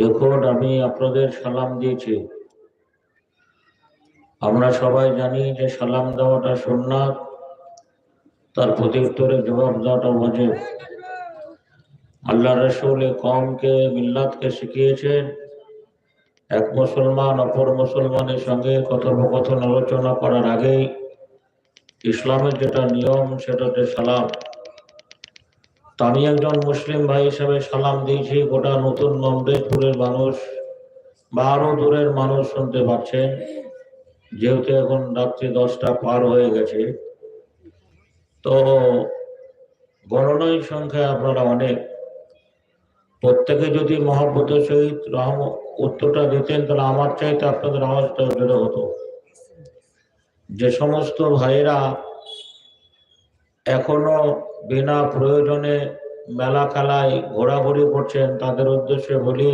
দেখুন, আমি আপনাদের সালাম দিয়েছি। আমরা সবাই জানি যে সালাম দেওয়াটা সুন্নাত, তার প্রতি উত্তরে জবাব দেওয়াটা ওয়াজিব। আল্লাহ রসুল এ কমকে মিল্লাতকে শিখিয়েছেন, এক মুসলমান অপর মুসলমানের সঙ্গে কথোপকথন আলোচনা করার আগেই ইসলামের যেটা নিয়ম সেটা হচ্ছে সালাম। তো আমি একজন মুসলিম ভাই হিসেবে সালাম দিয়েছি, গোটা নতুন নন্দেজপুরের মানুষ বা আরও দূরের মানুষ শুনতে পাচ্ছেন যেহেতু এখন রাত্রি দশটা পার হয়ে গেছে। তো গণনায় সংখ্যায় আপনারা অনেক। প্রত্যেকে যদি মহাব্বতের সহিত রহম উত্তরটা দিতেন, তাহলে আমার চাইতে আপনাদের আওয়াজটা হতো। যে সমস্ত ভাইয়েরা এখনও বিনা প্রয়োজনে মেলা খেলায় ঘোরাঘুরি করছেন তাদের উদ্দেশ্যে বলি,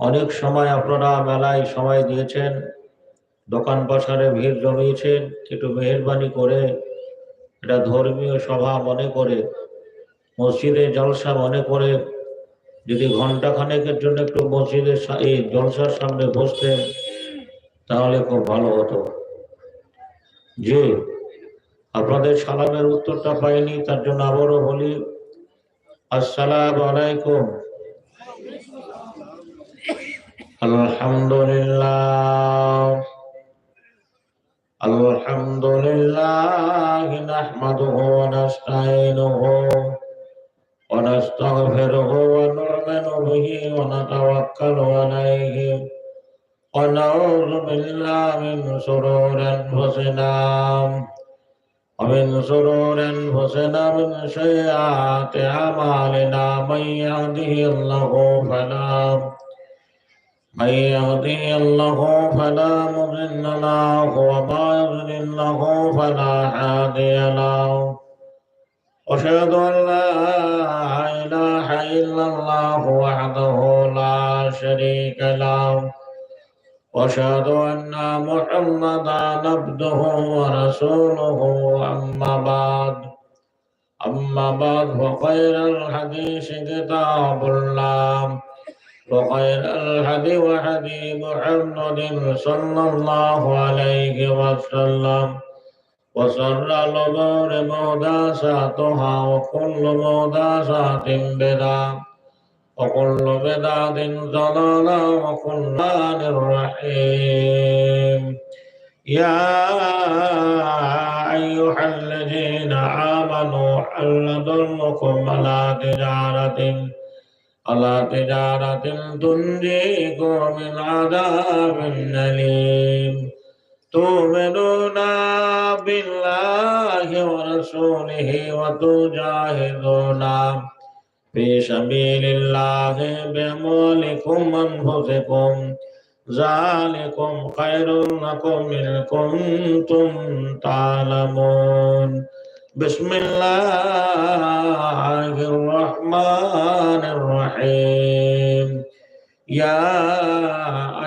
অনেক সময় আপনারা মেলায় সময় দিয়েছেন, দোকান বাসারে ভিড় জমিয়েছেন, একটু মেহরবানি করে এটা ধর্মীয় সভা মনে করে, মসজিদে জলসা মনে করে, যদি ঘণ্টা খানেকের জন্য একটু মসজিদের এই জলসার সামনে বসতেন, তাহলে খুব ভালো হতো। জি আপনাদের সালামের উত্তরটা পাইনি, তার জন্য আবারও বলি, আসসালাম আলাইকুম। আলহামদুলিল্লাহ। আলহামদুলিল্লাহ নাহমাদুহু ওয়া নাস্তাইনুহু ওয়া নাস্তাগফিরুহু ওয়া নু'মিনু বিহি ওয়া নাতাওয়াক্কালু আলাইহি ওয়া ومن شرور أنفسنا من سيئات أعمالنا من يهده الله فلا من يهده الله فلا مضل له وما يضلل له فلا هادي له. أشهد أن لا إله إلا الله وحده لا شريك له. واشهد ان محمدا عبده ورسوله اما بعد اما بعد فخير الحديث كتاب الله وخير الهدي وهدي محمد صلى الله عليه وسلم وشر الامور محدثاتها وكل محدثات بدعه وكل بدعة ضلالة وكل آن الرحيم يا أيها الذين آمنوا هل ندلكم على تجارة على تجارة تنجيكم من عذاب أليم تؤمنون بالله ورسوله وتجاهدون في سبيل الله بأموالكم أنفسكم ذلكم خير لكم إن كنتم تعلمون بسم الله الرحمن الرحيم يا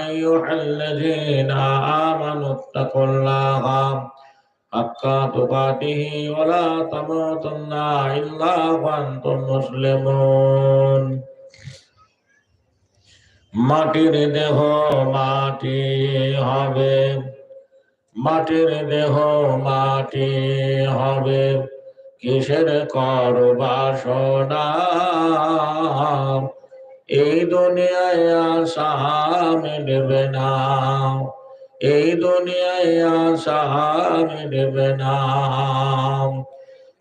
أيها الذين آمنوا اتقوا الله حق تقاته ولا تموتن إلا وأنتم مسلمون মাটির দেহ মাটি হবে মাটির দেহ মাটি হবে কিসের কর বাসনা এই দুনিয়ায় আশা মিটবে না এই দুনিয়ায় আশা মিটবে না।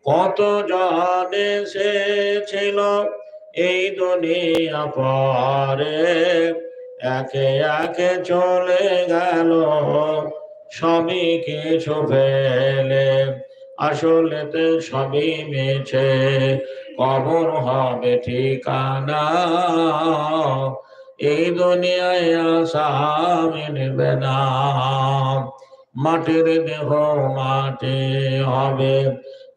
কত জন এসেছিল এই দুনিয়া পরে? একে একে চলে গেল, সবই কিছু ফেলে। আসলেতে সবই মেছে, কবর হবে ঠিকানা। এই দুনিয়ায় আশা মিলবে না। মাটির দেহ মাটি হবে,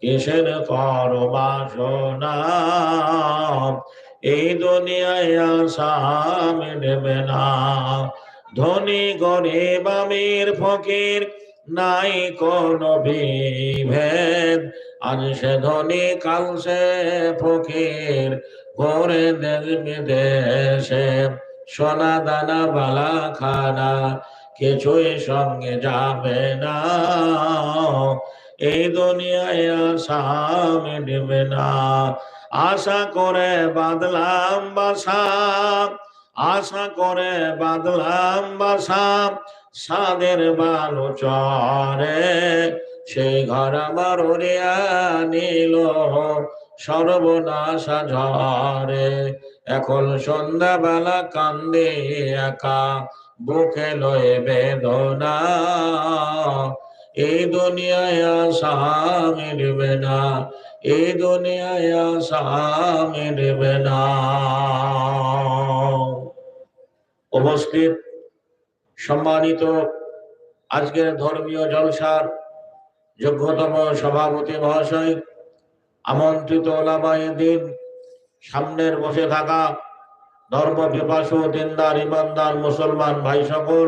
কিসের কর বাসনা এই দুনিয়ায় আশা মিলবে না। ধনী গরিব আমির ফকির, নাই কোন বিভেদ। আজ সে ধনী, কাল সে ফকির ঘরে দেশ সোনা দানা বালা খানা, কিছুই সঙ্গে যাবে না। এই দুনিয়ায় আশা মিটবে না। আশা করে বাদলাম বাসা, আশা করে বাদলাম বাসা, সাদের বালু চরে সেই ঘর আমার উড়িয়া নিল সর্বনাশা ঝরে এখন সন্ধ্যাবেলা কান্দে একা, বুকে লয়ে বেদনা। এই দুনিয়ায় আশা মিলবে না এই দুনিয়ায় আশা মিলবে না। উপস্থিত সম্মানিত আজকের ধর্মীয় জলসার যোগ্যতম সভাপতি মহাশয়, আমন্ত্রিত ওলামায়ে দিন সামনের বসে থাকা ধর্ম পিপাসু, দিনদার, ইমানদার, মুসলমান ভাই সকল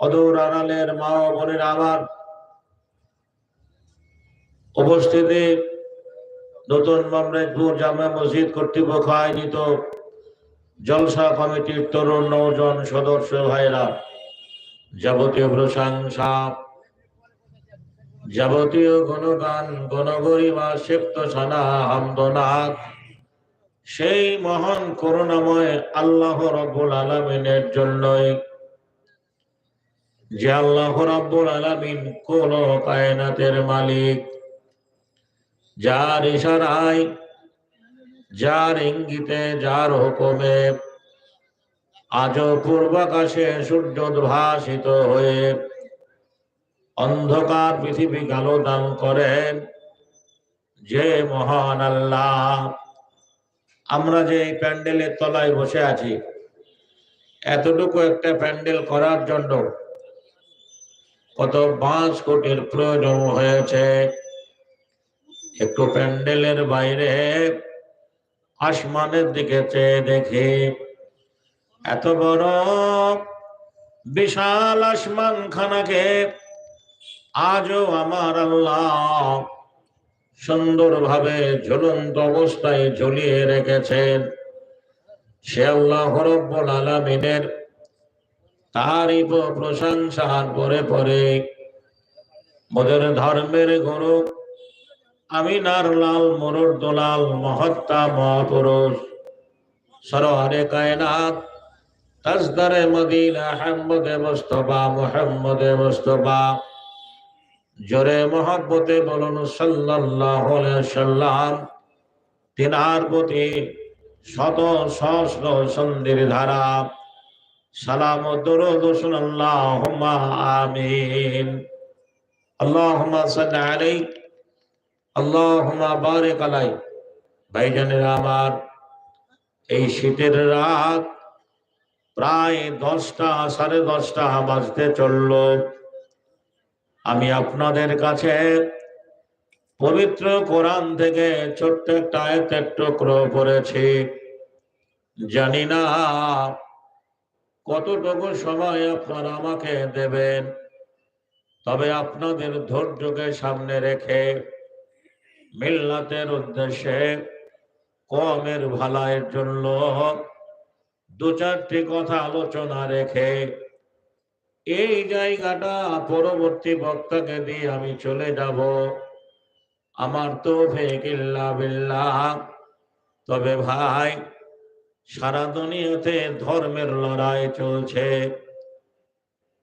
অদূর আড়ালের মা ও বোনের আমার উপস্থিতি নতুন মামরেজপুর জামে মসজিদ কর্তৃপক্ষ আয়োজিত জলসা কমিটির তরুণ নৌজন সদস্য ভাইরা যাবতীয় প্রশংসা, যাবতীয় গণগান, গণগরিমা সেপ্ত সানা হামদনাথ সেই মহান করুণাময় আল্লাহ রব্বুল আলমিনের জন্যই যে আল্লাহ রব্বুল আলমিন কোন কায়নাতের মালিক, যার ইশারায়, যার ইঙ্গিতে, যার হুকুমে আজও পূর্বাকাশে সূর্য উদ্ভাসিত হয়ে অন্ধকার পৃথিবী কালো দান করেন যে মহান আল্লাহ। আমরা যে এই প্যান্ডেলের তলায় বসে আছি, এতটুকু একটা প্যান্ডেল করার জন্য কত পাঁচ কোটির প্রয়োজন হয়েছে। একটু প্যান্ডেলের বাইরে আসমানের দিকে চেয়ে দেখি, এত বড় বিশাল আসমান খানাকে আজও আমার আল্লাহ সুন্দরভাবে ঝুলন্ত অবস্থায় ঝুলিয়ে রেখেছেন। সে আল্লাহ রব্বুল আলমিনের তারই প্রশংসার পরে পরে মোদের ধর্মের গুরু, আমিনার লাল মরুর দোলাল, মহত্তা মহাপুরুষ, সরোয়ারে কায়নাত, তাজদারে মদিনা আহমদে মুস্তফা, মুহাম্মদে মুস্তফা জোরে মহব্বতে বলুন আলাইহি সাল্লাম তিনার প্রতি শত সহস্র সন্ধির ধারা। সালাম দরুদ আল্লাহুম্মা আমিন। আল্লাহুম্মা সাল্লি আলাইহি আল্লাহুম্মা বারিক আলাই ভাইজানেরা আমার, এই শীতের রাত প্রায় দশটা সাড়ে দশটা বাজতে চলল। আমি আপনাদের কাছে পবিত্র কোরআন থেকে ছোট্ট একটা আয়তের টুকরো করেছি। জানি না কতটুকু সময় আপনারা আমাকে দেবেন, তবে আপনাদের ধৈর্যকে সামনে রেখে মিল্লাতের উদ্দেশ্যে কমের ভালাইয়ের জন্য দু চারটি কথা আলোচনা রেখে এই জায়গাটা পরবর্তী বক্তাকে দিয়ে আমি চলে যাব। আমার তো তবে ভাই, সারা দুনিয়াতে ধর্মের লড়াই চলছে।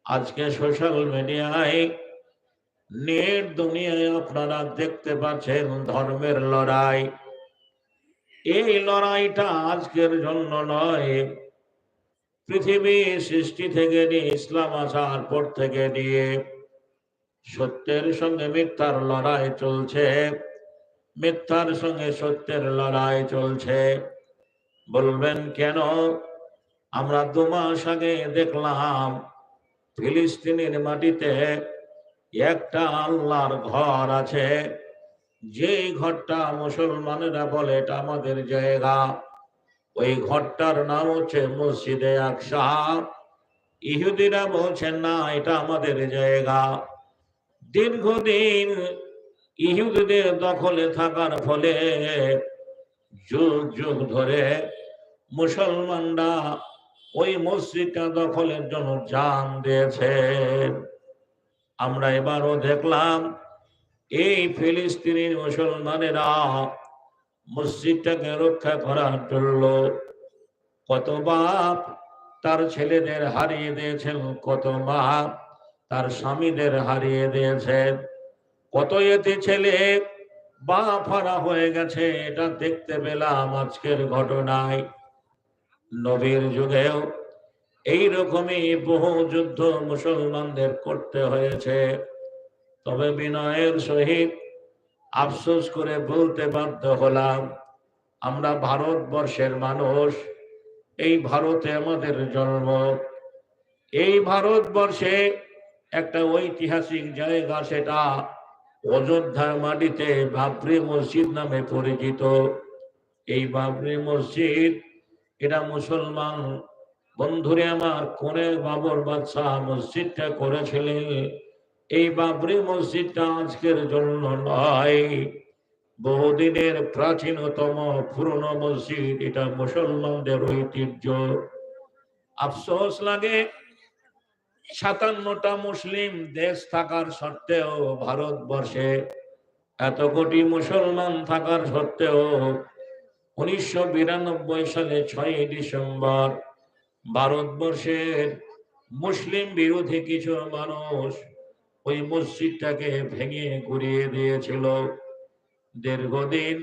আজকে সোশ্যাল মিডিয়ায় নেট দুনিয়ায় আপনারা দেখতে পাচ্ছেন ধর্মের লড়াই। এই লড়াইটা আজকের জন্য নয় পৃথিবী সৃষ্টি থেকে নিয়ে, ইসলাম আসার পর থেকে নিয়ে সত্যের সঙ্গে মিথ্যার লড়াই চলছে। মিথ্যার সঙ্গে সত্যের লড়াই চলছে। বলবেন কেন? আমরা দু মাস আগে দেখলাম, ফিলিস্তিনের মাটিতে একটা আল্লাহর ঘর আছে। যে ঘরটা মুসলমানেরা বলে এটা আমাদের জায়গা। ওই ঘরটার নাম হচ্ছে মসজিদে আকসা। ইহুদিরা বলছেন, না, এটা আমাদের জায়গা। দীর্ঘদিন ইহুদিদের দখলে থাকার ফলে যুগ যুগ ধরে মুসলমানরা ওই মসজিদটা দখলের জন্য জান দিয়েছে। আমরা এবারও দেখলাম, এই ফিলিস্তিনি মুসলমানেরা মসজিদটাকে রক্ষা করার জন্য কত বাপ তার ছেলেদের হারিয়ে দিয়েছেন, কত মা তার স্বামীদের হারিয়ে দিয়েছেন। কত এতে ছেলে বা ফারা হয়ে গেছে, এটা দেখতে পেলাম আজকের ঘটনায়। নবীর যুগেও এই রকমই বহু যুদ্ধ মুসলমানদের করতে হয়েছে। তবে বিনয়ের সহিত আফসোস করে বলতে বাধ্য হলাম, আমরা ভারতবর্ষের মানুষ, এই ভারতে আমাদের জন্ম। এই ভারতবর্ষে একটা ঐতিহাসিক জায়গা সেটা অযোধ্যার মাটিতে বাবরি মসজিদ নামে পরিচিত। এই বাবরি মসজিদ, এটা মুসলমান বন্ধুরে আমার কোনে বাবর বাদশাহ মসজিদটা করেছিলেন? এই বাবরি মসজিদটা আজকের জন্য নয়। বহুদিনের প্রাচীনতম পুরনো মসজিদ, এটা মুসলমানদের ঐতিহ্য। আফসোস লাগে, সাতান্নটা মুসলিম দেশ থাকার সত্ত্বেও ভারতবর্ষে এত কোটি মুসলমান থাকার সত্ত্বেও উনিশশো বিরানব্বই সালে ছয়ই ডিসেম্বর ভারতবর্ষের মুসলিম বিরোধী কিছু মানুষ ওই মসজিদটাকে ভেঙে ঘুরিয়ে দিয়েছিল। দীর্ঘদিন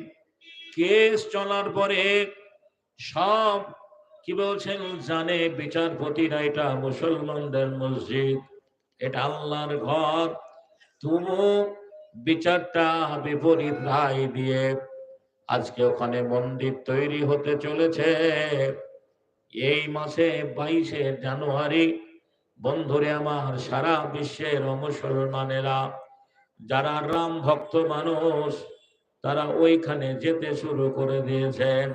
কেস চলার পরে সব, কি বলছেন, জানে বিচারপতিরা এটা মুসলমানদের মসজিদ, এটা আল্লাহর ঘর। তবু বিচারটা বিপরীত রায় দিয়ে আজকে ওখানে মন্দির তৈরি হতে চলেছে। এই মাসে বাইশে জানুয়ারি বন্ধুরে আমার, সারা বিশ্বের মুসলমানেরা, যারা রাম ভক্ত মানুষ, তারা ওইখানে যেতে শুরু করে দিয়েছেন।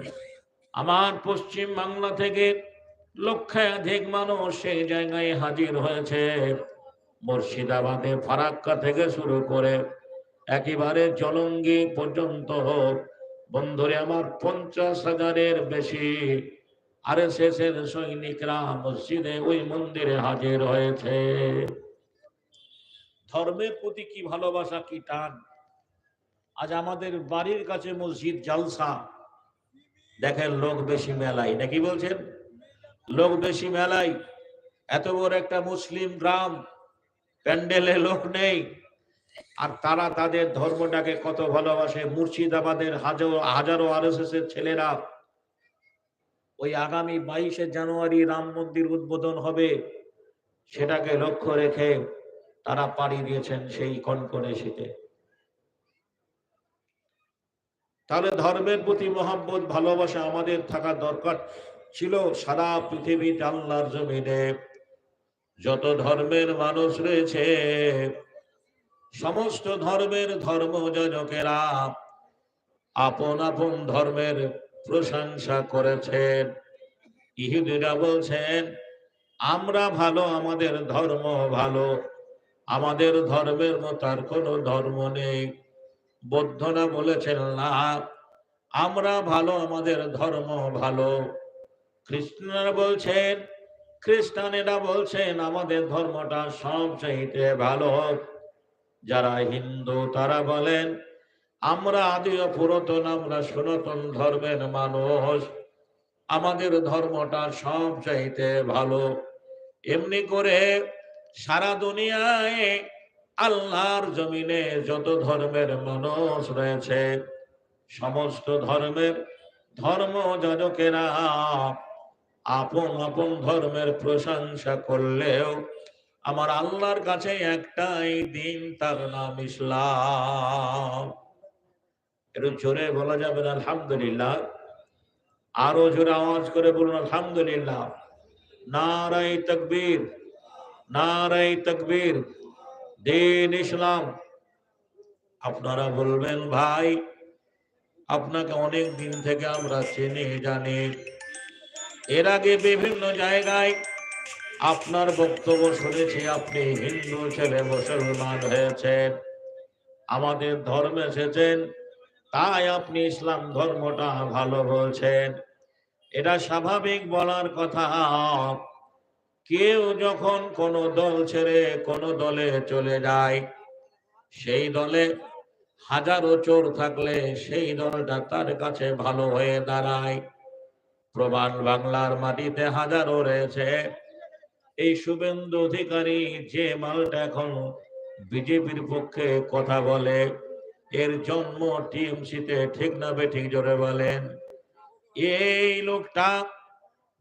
আমার পশ্চিম বাংলা থেকে লক্ষাধিক মানুষ সেই জায়গায় হাজির হয়েছে। মুর্শিদাবাদে, ফারাক্কা থেকে শুরু করে একেবারে জলঙ্গি পর্যন্ত হোক। বন্ধুরে আমার পঞ্চাশ হাজারের বেশি আর শেষের সৈনিকরা মসজিদে ওই মন্দিরে হাজির হয়েছে। ধর্মের প্রতি কি ভালোবাসা, কি টান? আজ আমাদের বাড়ির কাছে মসজিদ, জালসা। দেখেন, লোক বেশি মেলাই নাকি বলছেন? লোক বেশি মেলাই এত বড় একটা মুসলিম গ্রাম, প্যান্ডেলে লোক নেই। আর তারা তাদের ধর্মটাকে কত ভালোবাসে। মুর্শিদাবাদের হাজারো হাজারো আর এর ছেলেরা ওই আগামী বাইশে জানুয়ারি রাম মন্দির উদ্বোধন হবে। সেটাকে লক্ষ্য রেখে তারা পাড়ি দিয়েছেন সেই কনকনে শীতে। তাহলে ধর্মের প্রতি মহাব্বত, ভালোবাসা আমাদের থাকা দরকার ছিল সারা পৃথিবীতে আল্লাহর জমিনে। যত ধর্মের মানুষ রয়েছে, সমস্ত ধর্মের ধর্মযাজকেরা আপন আপন ধর্মের প্রশংসা করেছেন। ইহুদিরা বলছেন, আমরা ভালো, আমাদের ধর্ম ভালো। আমাদের ধর্মের মতো আর কোনো ধর্ম নেই। বৌদ্ধরা বলেছেন, না, আমরা ভালো, আমাদের ধর্ম ভালো। খ্রিস্টানরা বলছেন, খ্রিস্টানেরা বলছেন, আমাদের ধর্মটা সব চাইতে ভালো যারা হিন্দু, তারা বলেন আমরা আদি ও পুরাতন, আমরা সনাতন ধর্মের মানুষ। আমাদের ধর্মটা সব চাইতে ভালো। এমনি করে সারা দুনিয়ায় আল্লাহর জমিনে যত ধর্মের মানুষ রয়েছে, সমস্ত ধর্মের ধর্ম যাজকেরা আপন আপন ধর্মের প্রশংসা করলেও আমার আল্লাহর কাছে একটাই দিন, তার নাম ইসলাম। একটু জোরে বলা যাবে না, আলহামদুলিল্লাহ। আরও জোরে আওয়াজ করে বলুন, আলহামদুলিল্লাহ। নারাই তকবীর নারাই তকবীর। দিন ইসলাম। আপনারা বলবেন, ভাই, আপনাকে অনেক দিন থেকে আমরা চিনি, জানি। এর আগে বিভিন্ন জায়গায় আপনার বক্তব্য শুনেছি, আপনি হিন্দু ছেলে, মুসলমান হয়েছেন। আমাদের ধর্মে এসেছেন তাই আপনি ইসলাম ধর্মটা ভালো বলছেন। এটা স্বাভাবিক বলার কথা। কেউ যখন কোন দল ছেড়ে কোন দলে চলে যায়, সেই দলে হাজারো চোর থাকলে সেই দলটা তার কাছে ভালো হয়ে দাঁড়ায়। প্রমাণ বাংলার মাটিতে হাজারো রয়েছে। এই শুভেন্দু অধিকারী যে মালটা এখন বিজেপির পক্ষে কথা বলে এর জন্ম টিএমসিতে, ঠিক না ঠিক জোরে বলেন। এই লোকটা,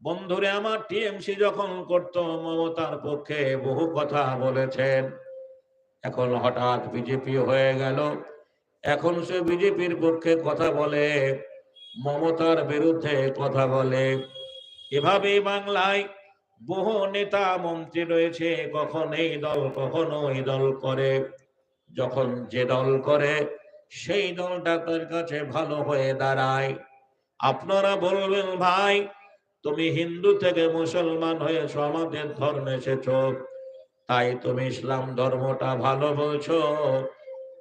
বন্ধুরে, আমার টিএমসি যখন করত, মমতার পক্ষে বহু কথা বলেছেন। এখন হঠাৎ বিজেপি হয়ে গেল। এখন সে বিজেপির পক্ষে কথা বলে, মমতার বিরুদ্ধে কথা বলে। এভাবে বাংলায় বহু নেতা মন্ত্রী রয়েছে কখন এই দল কখনো এই দল করে। যখন যে দল করে সেই দলটা তার কাছে ভালো হয়ে দাঁড়ায়। আপনারা বলবেন, ভাই, তুমি হিন্দু থেকে মুসলমান হয়েছ, আমাদের ধর্মে এসেছ। তাই তুমি ইসলাম ধর্মটা ভালো বলছো?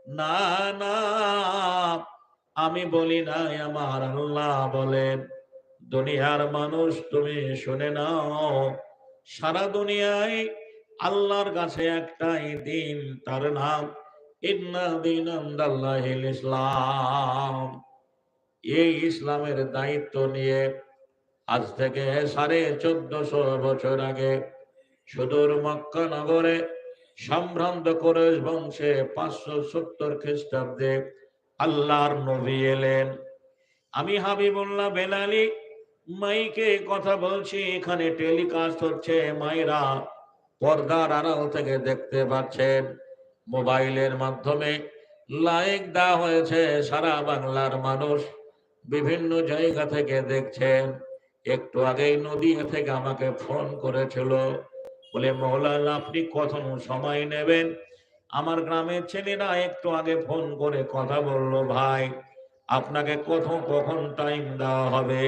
না না, আমি বলি নাই, আমার আল্লাহ বলেন। দুনিয়ার মানুষ, তুমি শুনে নাও, সারা দুনিয়ায় আল্লাহর কাছে একটাই দিন তার নাম। ইসলাম। এই ইসলামের দায়িত্ব নিয়ে আজ থেকে সাড়ে চোদ্দশো বছর আগে সুদূর মক্কা নগরে সম্ভ্রান্ত করে বংশে পাঁচশো সত্তর খ্রিস্টাব্দে আল্লাহর নবী এলেন। আমি হাবিবুল্লাহ বেলালি, মাইকে কথা বলছি, এখানে টেলিকাস্ট হচ্ছে মাইরা পর্দার আড়াল থেকে দেখতে পাচ্ছেন। মোবাইলের মাধ্যমে লাইক দেওয়া হয়েছে সারা বাংলার মানুষ। বিভিন্ন জায়গা থেকে দেখছেন, একটু আগেই নদীয়া থেকে আমাকে ফোন করেছিল, বলে, মৌলানা, আপনি কখন সময় নেবেন? আমার গ্রামের ছেলেরা একটু আগে ফোন করে কথা বলল, ভাই, আপনাকে কখন কখন টাইম দেওয়া হবে?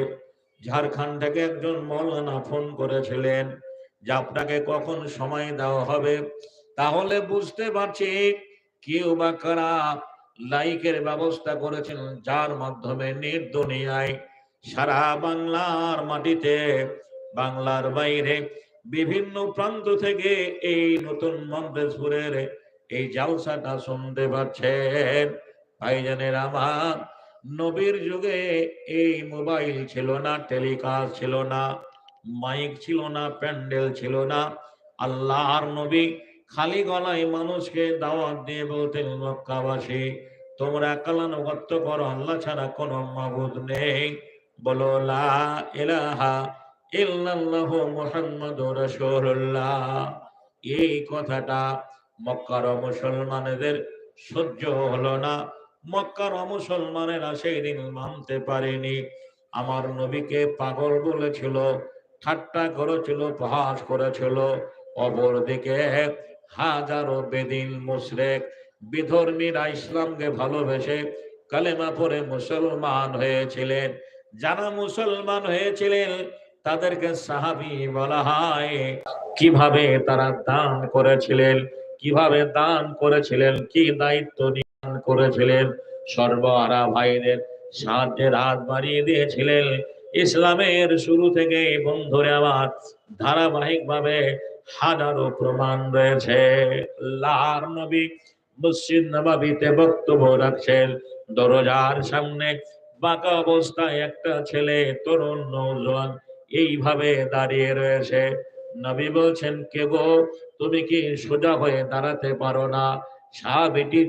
ঝাড়খণ্ড থেকে একজন মৌলানা ফোন করেছিলেন যে, আপনাকে কখন সময় দেওয়া হবে? তাহলে বুঝতে পারছি কেউ বা কারা লাইকের ব্যবস্থা করেছেন যার মাধ্যমে নেট দুনিয়ায় সারা বাংলার মাটিতে, বাংলার বাইরে বিভিন্ন প্রান্ত থেকে এই নতুন মন্তেশপুরের এই জালসাটা শুনতে পাচ্ছেন। ভাইজানের আমার, নবীর যুগে এই মোবাইল ছিল না, টেলিকাস্ট ছিল না, মাইক ছিল না, প্যান্ডেল ছিল না। আল্লাহর নবী খালি গলায় মানুষকে দাওয়াত দিয়ে বলতেন, মক্কাবাসী, তোমরা কালানুগত্য করো, আল্লাহ ছাড়া কোনো মাবুদ নেই। বলো, লা ইলাহা ইল্লাল্লাহু মুহাম্মাদুর এই কথাটা মক্কার মুসলমানদের সহ্য হলো না। মক্কার মুসলমানেরা সেই দিন মানতে পারেনি। আমার নবীকে পাগল বলেছিল, ঠাট্টা করেছিল প্রহাস করেছিল। অপরদিকে হাজারো বেদিন মুশরেক, বিধর্মীরা ইসলামকে ভালোবেসে কালেমা পরে মুসলমান হয়েছিলেন। যারা মুসলমান হয়েছিলেন, তাদেরকে সাহাবি বলা হয়। কীভাবে তারা দান করেছিলেন, কীভাবে দান করেছিলেন, কি দায়িত্ব দান করেছিলেন সর্বহারা ভাইদের সাহায্যের হাত বাড়িয়ে দিয়েছিলেন। ইসলামের শুরু থেকে বন্ধুরে আমার ধারাবাহিক ভাবে হাজারো প্রমাণ রয়েছে। লার নবী মসজিদ নবাবিতে বক্তব্য রাখছেন। দরজার সামনে বাঁকা অবস্থায় একটা ছেলে, তরুণ নৌজওয়ান এইভাবে দাঁড়িয়ে রয়েছে। নবী বলছেন, কে তুমি কি সোজা হয়ে দাঁড়াতে পারো না? সাহাবিটি